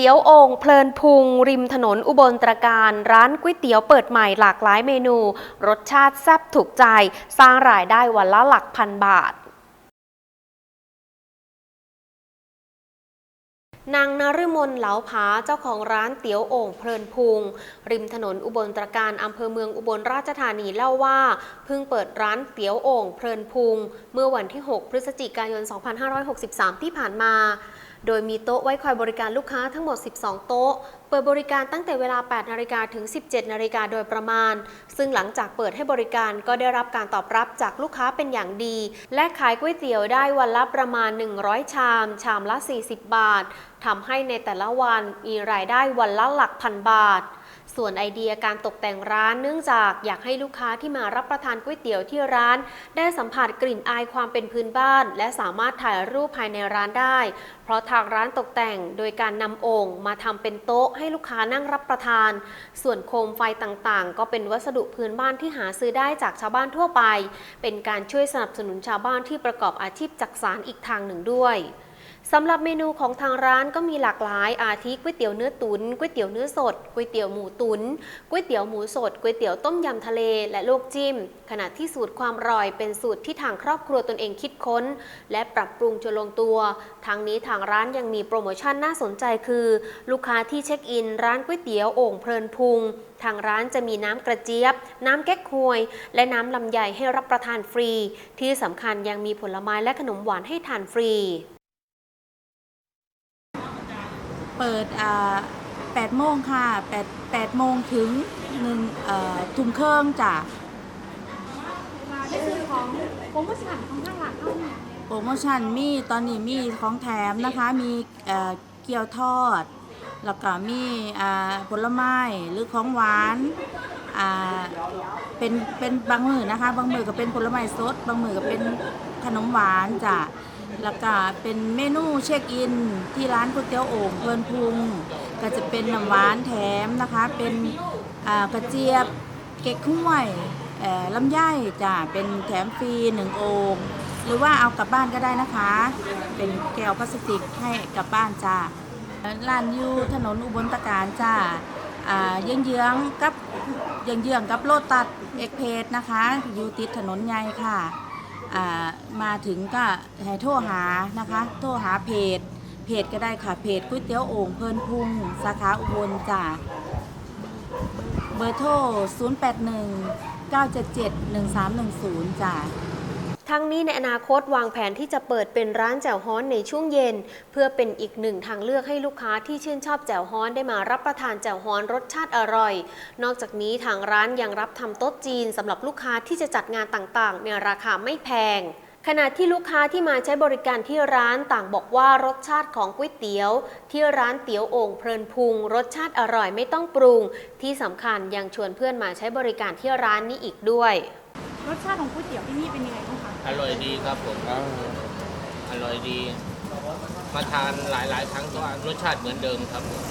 เตี๋ยวโอ่งเพลินพุง ริมถนนอุบลตรการ ร้านก๋วยเตี๋ยวเปิดใหม่หลากหลายเมนู รสชาติแซ่บถูกใจ สร้างรายได้วันละหลักพันบาทนางนฤมลเหลาผาเจ้าของร้านเตี๋ยวโอ่งเพลินพุง ริมถนนอุบลตรการอำเภอเมืองอุบลราชธานีเล่าว่า เพิ่งเปิดร้านเตี๋ยวโอ่งเพลินพุง เมื่อวันที่ 6 พฤศจิกายน 2563 ที่ผ่านมา โดยมีโต๊ะไว้คอยบริการลูกค้าทั้งหมด 12 โต๊ะ เปิดบริการตั้งแต่เวลา 8 นาฬิกาถึง 17 นาฬิกาโดยประมาณ ซึ่งหลังจากเปิดให้บริการก็ได้รับการตอบรับจากลูกค้าเป็นอย่างดี และขายก๋วยเตี๋ยวได้วันละประมาณ 100 ชาม ชามละ 40 บาท ทำให้ในแต่ละวันมีรายได้วันละหลักพันบาท ส่วนไอเดียการตกแต่งร้านเนื่องจากอยากให้ลูกค้าที่มารับประทานก๋วยเตี๋ยวที่ร้าน ได้สัมผัสกลิ่นอายความเป็นพื้นบ้าน และสามารถถ่ายรูปภายในร้านได้ เพราะทางร้านตกแต่งโดยการนำโอ่งมาทำเป็นโต๊ะให้ลูกค้านั่งรับประทาน ส่วนโคมไฟต่างๆ ก็เป็นวัสดุพื้นบ้านที่หาซื้อได้จากชาวบ้านทั่วไป เป็นการช่วยสนับสนุนชาวบ้านที่ประกอบอาชีพจักสารอีกทางหนึ่งด้วย สำหรับเมนูของทางร้านก็มีหลากหลาย อาทิก๋วยเตี๋ยวเนื้อตุน๋นก๋วยเตี๋ยวเนื้อสดก๋วยเตี๋ยวหมูตุน๋นก๋วยเตี๋ยวหมูสดก๋วยเตี๋ยวต้มยำทะเล และลวกจิ้ม ขณะที่สูตรความอร่อยเป็นสูตรที่ทางครอบครัวตนเองคิดค้น และปรับปรุงจนลงตัวทางนี้ทางร้านยังมีโปรโมชั่นน่าสนใจคือ ลูกค้าที่เช็คอิน ร้านก๋วยเตี๋ยวโอ่งเพลินพุงทางร้านจะมีน้ำกระเจี๊ยบ น้ำแก๊กฮวย และน้ำลำไยให้รับประทานฟรี ที่สำคัญยังมีผลไม้และขนมหวานให้ทานฟรี เปิด8โมงค่ะ8 8โมงถึง1เอ่อทุ่มครึ่งจ้ะนส่วนของโปรโมชั่นของทางร้านเขานี่ยโปรโมชั่นมีตอนนี้มีของแถมนะคะ มีเอ่อเกี๊ยวทอด แล้วก็มีอ่าผลไม้หรือของหวานอ่าเป็นเป็นบางมือนะคะ บางมือก็เป็นผลไม้สด บางมือก็เป็นขนมหวานจ้ะ แล้วก็เป็นเมนูเช็คอินที่ร้านก๋วยเตี๋ยวโอ่งเพลินพุง ก็จะเป็นน้ำหวานแถมนะคะ เป็นกระเจี๊ยบเก๊กห้วยลำไยจ้ะเป็นแถมฟรีหนึ่งโอ่งหรือว่าเอากลับบ้านก็ได้นะคะ เป็นแก้วพลาสติกให้กลับบ้านจ้าร้านอยู่ถนนอุบลตะการจ้าอ่าเยื้องๆกับเยื้องๆกับโลตัดเอกเพจนะคะ อยู่ติดถนนใหญ่ค่ะ มาถึงก็ให้โทรหานะคะ โทรหาเพจ เพจก็ได้ค่ะ เพจก๋วยเตี๋ยวโอ่งเพลินพุงสาขาอุบลจ้าเบอร์โทร 081 977 1310จ้า ทั้งนี้ในอนาคตวางแผนที่จะเปิดเป็นร้านแจ่วฮ้อนในช่วงเย็น เพื่อเป็นอีกหนึ่งทางเลือกให้ลูกค้าที่ชื่นชอบแจ่วฮ้อนได้มารับประทานแจ่วฮ้อนรสชาติอร่อย นอกจากนี้ทางร้านยังรับทำโต๊ะจีนสำหรับลูกค้าที่จะจัดงานต่างๆ ในราคาไม่แพงขณะที่ลูกค้าที่มาใช้บริการที่ร้านต่างบอกว่ารสชาติของก๋วยเตี๋ยว ที่ร้านเตี๋ยวโอ่งเพลินพุง รสชาติอร่อยไม่ต้องปรุง ที่สำคัญยังชวนเพื่อนมาใช้บริการที่ร้านนี้อีกด้วย รสชาติของก๋วยเตี๋ยวที่นี่เป็นยังไงบ้าง อร่อยดีครับผม อร่อยดี มาทานหลาย ๆ ครั้งก็รสชาติเหมือนเดิมครับผม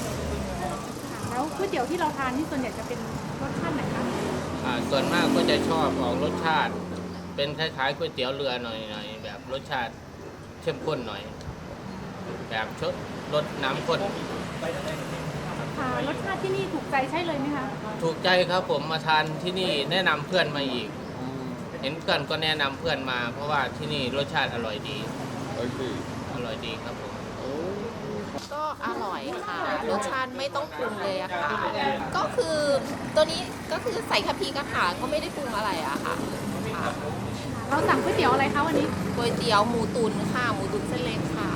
แล้วก๋วยเตี๋ยวที่เราทานนี่ส่วนใหญ่จะเป็นรสชาติไหนคะอ่าส่วนมากก็จะชอบออกรสชาติ เป็นคล้ายๆก๋วยเตี๋ยวเรือหน่อยๆแบบรสชาติเข้มข้นหน่อย แบบชดรสน้ำข้น อ่ารสชาติที่นี่ถูกใจใช่เลยไหมคะ ถูกใจครับผมมาทานที่นี่แนะนำเพื่อนมาอีก เห็นเพื่อนก็แนะนำเพื่อนมา เพราะว่าที่นี่รสชาติอร่อยดีอร่อยดีครับผม ก็อร่อยค่ะรสชาติไม่ต้องปรุงเลยอะค่ะ ก็คือตัวนี้ก็คือใส่กะทิกระถางก็ไม่ได้ปรุงอะไรอะค่ะค่ะเราสั่งก๋วยเตี๋ยวอะไรคะวันนี้ก๋วยเตี๋ยวหมูตุ๋นค่ะหมูตุ๋นเส้นเล็กค่ะ